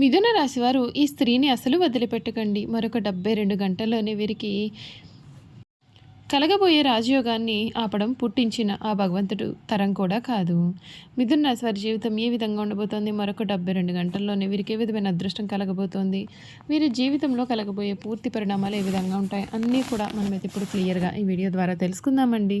మిథున రాశివారు ఈ స్త్రీని అసలు వదిలిపెట్టకండి. మరొక డెబ్బై రెండు గంటల్లోనే వీరికి కలగబోయే రాజయోగాన్ని ఆపడం పుట్టించిన ఆ భగవంతుడు తరం కూడా కాదు. మిథున రాశి వారి జీవితం ఏ విధంగా ఉండబోతోంది? మరొక డెబ్బై రెండు గంటల్లోనే వీరికి ఏ విధమైన అదృష్టం కలగబోతోంది? వీరి జీవితంలో కలగబోయే పూర్తి పరిణామాలు ఏ విధంగా ఉంటాయి? అన్నీ కూడా మనమైతే ఇప్పుడు క్లియర్గా ఈ వీడియో ద్వారా తెలుసుకుందామండి.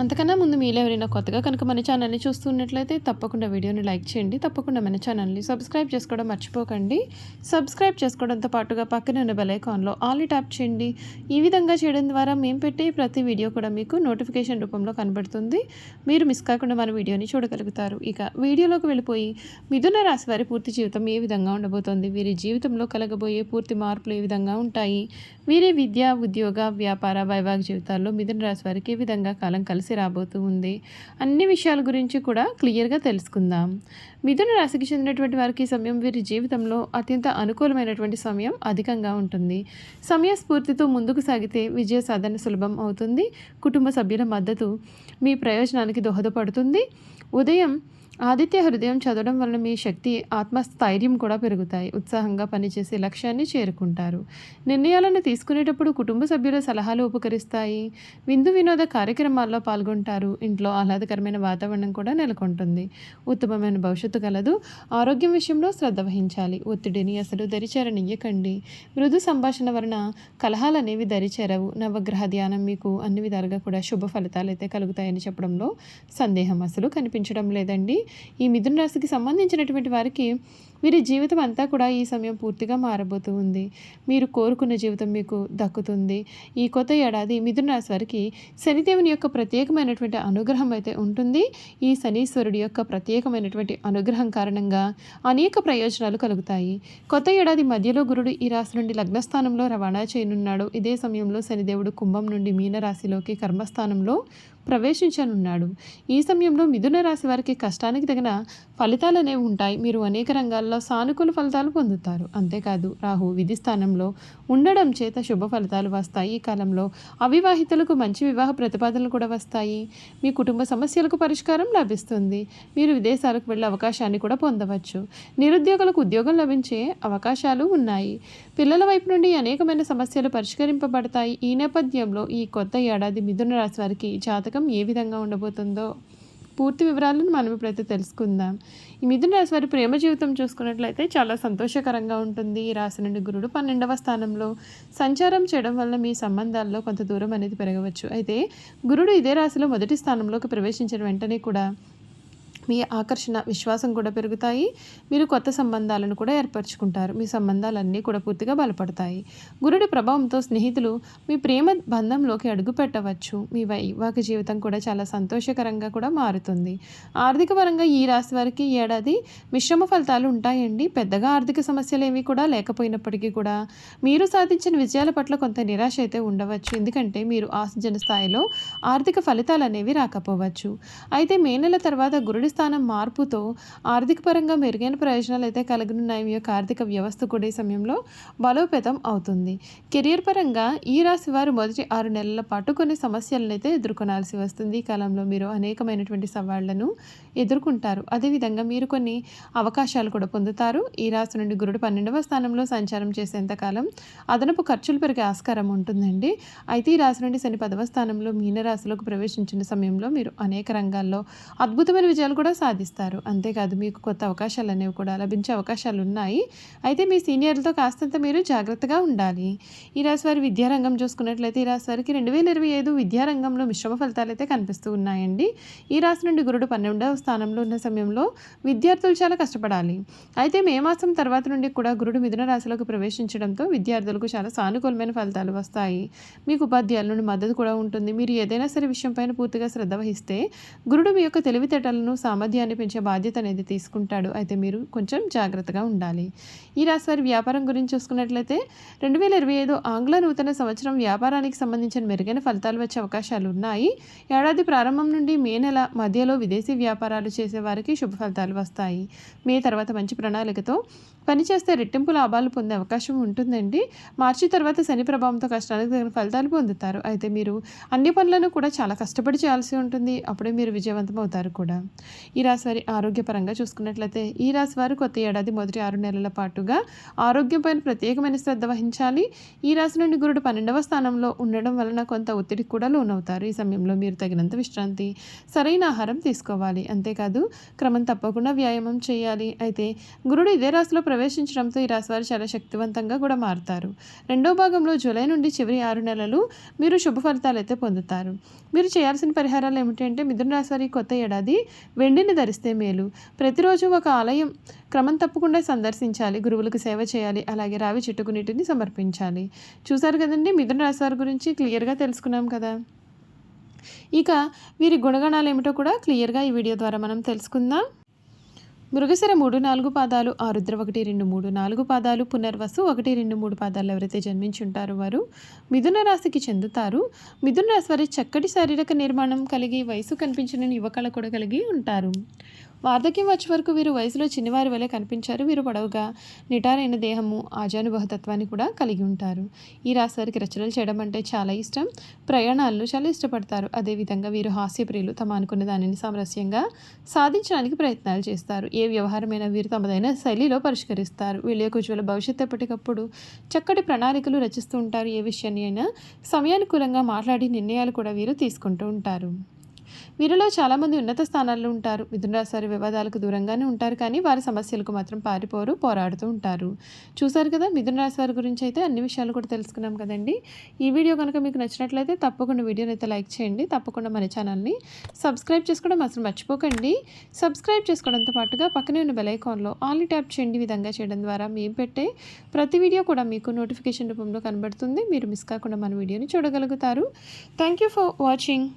అంతకన్నా ముందు మీలో ఎవరైనా కొత్తగా కనుక మన ఛానల్ని చూస్తున్నట్లయితే తప్పకుండా వీడియోని లైక్ చేయండి. తప్పకుండా మన ఛానల్ని సబ్స్క్రైబ్ చేసుకోవడం మర్చిపోకండి. సబ్స్క్రైబ్ చేసుకోవడంతో పాటుగా పక్కన ఉన్న బెలైకాన్లో ఆల్ ట్యాప్ చేయండి. ఈ విధంగా చేయడం ద్వారా మేము పెట్టే ప్రతి వీడియో కూడా మీకు నోటిఫికేషన్ రూపంలో కనబడుతుంది. మీరు మిస్ కాకుండా మన వీడియోని చూడగలుగుతారు. ఇక వీడియోలోకి వెళ్ళిపోయి మిథున రాశి వారి పూర్తి జీవితం ఏ విధంగా ఉండబోతోంది? వీరి జీవితంలో కలగబోయే పూర్తి మార్పులు ఏ విధంగా ఉంటాయి? వీరి విద్య ఉద్యోగ వ్యాపార వైవాహిక జీవితాల్లో మిథున రాశి వారికి ఏ విధంగా కాలం కలిసి రాబోతూ ఉంది. అన్ని విషయాల గురించి కూడా క్లియర్గా తెలుసుకుందాం. మిథున రాశికి చెందినటువంటి వారికి సమయం వీరి జీవితంలో అత్యంత అనుకూలమైనటువంటి సమయం అధికంగా ఉంటుంది. సమయ స్ఫూర్తితో ముందుకు సాగితే విజయ సాధన సులభం అవుతుంది. కుటుంబ సభ్యుల మద్దతు మీ ప్రయోజనానికి దోహదపడుతుంది. ఉదయం ఆదిత్య హృదయం చదవడం వలన మీ శక్తి ఆత్మస్థైర్యం కూడా పెరుగుతాయి. ఉత్సాహంగా పనిచేసే లక్ష్యాన్ని చేరుకుంటారు. నిర్ణయాలను తీసుకునేటప్పుడు కుటుంబ సభ్యుల సలహాలు ఉపకరిస్తాయి. విందు వినోద కార్యక్రమాల్లో పాల్గొంటారు. ఇంట్లో ఆహ్లాదకరమైన వాతావరణం కూడా నెలకొంటుంది. ఉత్తమమైన భవిష్యత్తు కలదు. ఆరోగ్యం విషయంలో శ్రద్ధ వహించాలి. ఒత్తిడిని అసలు దరిచేరనియ్యకండి. మృదు సంభాషణ వలన కలహాలు అనేవి దరిచేరవు. నవగ్రహ ధ్యానం మీకు అన్ని విధాలుగా కూడా శుభ ఫలితాలు అయితే కలుగుతాయని చెప్పడంలో సందేహం అసలు కనిపించడం లేదండి. ఈ మిథున రాశికి సంబంధించినటువంటి వారికి వీరి జీవితం అంతా కూడా ఈ సమయం పూర్తిగా మారబోతూ ఉంది. మీరు కోరుకున్న జీవితం మీకు దక్కుతుంది. ఈ కొత్త ఏడాది మిథున రాశి వారికి శనిదేవుని యొక్క ప్రత్యేకమైనటువంటి అనుగ్రహం అయితే ఉంటుంది. ఈ శనీశ్వరుడి యొక్క ప్రత్యేకమైనటువంటి అనుగ్రహం కారణంగా అనేక ప్రయోజనాలు కలుగుతాయి. కొత్త ఏడాది మధ్యలో గురుడు ఈ రాశి నుండి లగ్నస్థానంలో రవాణా చేయనున్నాడు. ఇదే సమయంలో శనిదేవుడు కుంభం నుండి మీనరాశిలోకి కర్మస్థానంలో ప్రవేశించనున్నాడు. ఈ సమయంలో మిథున రాశి వారికి కష్టానికి తగిన ఫలితాలు అనేవి ఉంటాయి. మీరు అనేక రంగాల్లో సానుకూల ఫలితాలు పొందుతారు. అంతేకాదు రాహు విధి స్థానంలో ఉండడం చేత శుభ ఫలితాలు వస్తాయి. ఈ కాలంలో అవివాహితులకు మంచి వివాహ ప్రతిపాదనలు కూడా వస్తాయి. మీ కుటుంబ సమస్యలకు పరిష్కారం లభిస్తుంది. మీరు విదేశాలకు వెళ్ళే అవకాశాన్ని కూడా పొందవచ్చు. నిరుద్యోగులకు ఉద్యోగం లభించే అవకాశాలు ఉన్నాయి. పిల్లల వైపు నుండి అనేకమైన సమస్యలు పరిష్కరింపబడతాయి. ఈ నేపథ్యంలో ఈ కొత్త ఏడాది మిథున రాశి వారికి జాతకం ఏ విధంగా ఉండబోతుందో పూర్తి వివరాలను మనం ఇప్పుడైతే తెలుసుకుందాం. ఈ మిథున రాశి వారి ప్రేమ జీవితం చూసుకున్నట్లయితే చాలా సంతోషకరంగా ఉంటుంది. ఈ రాశి నుండి గురుడు పన్నెండవ స్థానంలో సంచారం చేయడం వల్ల మీ సంబంధాల్లో కొంత దూరం అనేది పెరగవచ్చు. అయితే గురుడు ఇదే రాశిలో మొదటి స్థానంలోకి ప్రవేశించిన వెంటనే కూడా మీ ఆకర్షణ విశ్వాసం కూడా పెరుగుతాయి. మీరు కొత్త సంబంధాలను కూడా ఏర్పరచుకుంటారు. మీ సంబంధాలన్నీ కూడా పూర్తిగా బలపడతాయి. గురుడి ప్రభావంతో స్నేహితులు మీ ప్రేమ బంధంలోకి అడుగు పెట్టవచ్చు. మీ వైవాహిక జీవితం కూడా చాలా సంతోషకరంగా కూడా మారుతుంది. ఆర్థిక పరంగా ఈ రాశి వారికి ఏడాది మిశ్రమ ఫలితాలు ఉంటాయండి. పెద్దగా ఆర్థిక సమస్యలు ఏమీ కూడా లేకపోయినప్పటికీ కూడా మీరు సాధించిన విజయాల పట్ల కొంత నిరాశ అయితే ఉండవచ్చు. ఎందుకంటే మీరు ఆశించిన స్థాయిలో ఆర్థిక ఫలితాలు అనేవి రాకపోవచ్చు. అయితే మే నెల తర్వాత గురుడి స్థానం మార్పుతో ఆర్థిక పరంగా మెరుగైన ప్రయోజనాలు అయితే కలగనున్నాయి. మీ యొక్క ఆర్థిక వ్యవస్థ కూడా ఈ సమయంలో బలోపేతం అవుతుంది. కెరియర్ పరంగా ఈ రాశి వారు మొదటి ఆరు నెలల పాటు కొన్ని సమస్యలను అయితే ఎదుర్కొనాల్సి వస్తుంది. ఈ కాలంలో మీరు అనేకమైనటువంటి సవాళ్ళను ఎదుర్కొంటారు. అదేవిధంగా మీరు కొన్ని అవకాశాలు కూడా పొందుతారు. ఈ రాశి నుండి గురుడు పన్నెండవ స్థానంలో సంచారం చేసేంతకాలం అదనపు ఖర్చులు పెరిగే ఆస్కారం ఉంటుందండి. అయితే ఈ రాశి నుండి శని పదవ స్థానంలో మీనరాశిలోకి ప్రవేశించిన సమయంలో మీరు అనేక రంగాల్లో అద్భుతమైన విజయాలు కూడా సాధిస్తారు. అంతేకాదు మీకు కొత్త అవకాశాలు అనేవి కూడా లభించే అవకాశాలు ఉన్నాయి అయితే మీ సీనియర్లతో కాస్తంత మీరు జాగ్రత్తగా ఉండాలి. ఈ రాశి వారి విద్యారంగం చూసుకున్నట్లయితే ఈ రాశివారికి రెండు వేల ఇరవై ఐదు విద్యారంగంలో మిశ్రమ ఫలితాలు అయితే కనిపిస్తూ ఉన్నాయండి. ఈ రాశి నుండి గురుడు పన్నెండవ స్థానంలో ఉన్న సమయంలో విద్యార్థులు చాలా కష్టపడాలి. అయితే మే మాసం తర్వాత నుండి కూడా గురుడు మిథున రాశిలోకి ప్రవేశించడంతో విద్యార్థులకు చాలా సానుకూలమైన ఫలితాలు వస్తాయి. మీకు ఉపాధ్యాయుల నుండి మద్దతు కూడా ఉంటుంది. మీరు ఏదైనా సరే విషయంపైన పూర్తిగా శ్రద్ధ వహిస్తే గురుడు మీ యొక్క తెలివితేటలను సామర్థ్యాన్ని పెంచే బాధ్యత అనేది తీసుకుంటాడు. అయితే మీరు కొంచెం జాగ్రత్తగా ఉండాలి. ఈ రాశి వారి వ్యాపారం గురించి చూసుకున్నట్లయితే రెండు వేల ఇరవై ఐదు ఆంగ్ల నూతన సంవత్సరం వ్యాపారానికి సంబంధించిన మెరుగైన ఫలితాలు వచ్చే అవకాశాలు ఉన్నాయి. ఏడాది ప్రారంభం నుండి మే నెల మధ్యలో విదేశీ వ్యాపారాలు చేసే వారికి శుభ ఫలితాలు వస్తాయి. మే తర్వాత మంచి ప్రణాళికతో పనిచేస్తే రెట్టింపు లాభాలు పొందే అవకాశం ఉంటుందండి. మార్చి తర్వాత శని ప్రభావంతో కష్టానికి తగిన ఫలితాలు పొందుతారు. అయితే మీరు అన్ని పనులను కూడా చాలా కష్టపడి చేయాల్సి ఉంటుంది. అప్పుడే మీరు విజయవంతం అవుతారు కూడా. ఈ రాశి వారి ఆరోగ్యపరంగా చూసుకున్నట్లయితే ఈ రాశి వారు కొత్త ఏడాది మొదటి ఆరు నెలల పాటుగా ఆరోగ్యంపైన ప్రత్యేకమైన శ్రద్ధ వహించాలి. ఈ రాశి నుండి గురుడు పన్నెండవ స్థానంలో ఉండడం వలన కొంత ఒత్తిడికి కూడా లోనవుతారు. ఈ సమయంలో మీరు తగినంత విశ్రాంతి సరైన ఆహారం తీసుకోవాలి. అంతేకాదు క్రమం తప్పకుండా వ్యాయామం చేయాలి. అయితే గురుడు ఇదే రాశిలో ప్రవేశించడంతో ఈ రాశి వారు చాలా శక్తివంతంగా కూడా మారుతారు. రెండో భాగంలో జూలై నుండి చివరి ఆరు నెలలు మీరు శుభ ఫలితాలు అయితే పొందుతారు. మీరు చేయాల్సిన పరిహారాలు ఏమిటంటే మిథున రాశి వారి కొత్త ఏడాది వెండిని ధరిస్తే మేలు. ప్రతిరోజు ఒక ఆలయం క్రమం తప్పకుండా సందర్శించాలి. గురువులకు సేవ చేయాలి. అలాగే రావి చెట్టుకు నీటిని సమర్పించాలి. చూసారు కదండి? మిథున రాశి వారి గురించి క్లియర్గా తెలుసుకున్నాం కదా? ఇక వీరి గుణగణాలు ఏమిటో కూడా క్లియర్గా ఈ వీడియో ద్వారా మనం తెలుసుకుందాం. మృగశిర మూడు నాలుగు పాదాలు ఆరుద్ర ఒకటి రెండు మూడు నాలుగు పాదాలు పునర్వసు ఒకటి రెండు మూడు పాదాలు ఎవరైతే జన్మించుంటారో వారు మిథున రాశికి చెందుతారు. మిథున రాశి వారి చక్కటి శారీరక నిర్మాణం కలిగి వయసు కనిపించిన యువకళ కూడా కలిగి ఉంటారు. వార్ధక్యం వచ్చే వరకు వీరు వయసులో చిన్నవారి వలె కనిపించారు వీరు పొడవుగా నిటారైన దేహము ఆజానుభవతత్వాన్ని కూడా కలిగి ఉంటారు. ఈ రాశివారికి రచనలు చేయడం అంటే చాలా ఇష్టం. ప్రయాణాలను చాలా ఇష్టపడతారు. అదేవిధంగా వీరు హాస్యప్రియులు తమ అనుకున్న దానిని సామరస్యంగా సాధించడానికి ప్రయత్నాలు చేస్తారు. ఏ వ్యవహారమైనా వీరు తమదైన శైలిలో పరిష్కరిస్తారు. వీళ్ళ యొక్క ఉజ్వల భవిష్యత్తు ఎప్పటికప్పుడు చక్కటి ప్రణాళికలు రచిస్తూ ఉంటారు. ఏ విషయాన్ని అయినా సమయానుకూలంగా మాట్లాడి నిర్ణయాలు కూడా వీరు తీసుకుంటూ ఉంటారు. వీరిలో చాలామంది ఉన్నత స్థానాల్లో ఉంటారు. మిథునరాశి వివాదాలకు దూరంగానే ఉంటారు. కానీ వారి సమస్యలకు మాత్రం పారిపోరు పోరాడుతూ ఉంటారు. చూసారు కదా మిథునరాశి వారి గురించి అయితే అన్ని విషయాలు కూడా తెలుసుకున్నాం కదండి. ఈ వీడియో కనుక మీకు నచ్చినట్లయితే తప్పకుండా వీడియోని అయితే లైక్ చేయండి. తప్పకుండా మన ఛానల్ని సబ్స్క్రైబ్ చేసుకోవడం అసలు మర్చిపోకండి. సబ్స్క్రైబ్ చేసుకోవడంతో పాటుగా పక్కనే ఉన్న బెలైకాన్లో ఆల్ ట్యాప్ చేయండి. విధంగా చేయడం ద్వారా మేము పెట్టే ప్రతి వీడియో కూడా మీకు నోటిఫికేషన్ రూపంలో కనబడుతుంది. మీరు మిస్ కాకుండా మన వీడియోని చూడగలుగుతారు. Thank you for watching.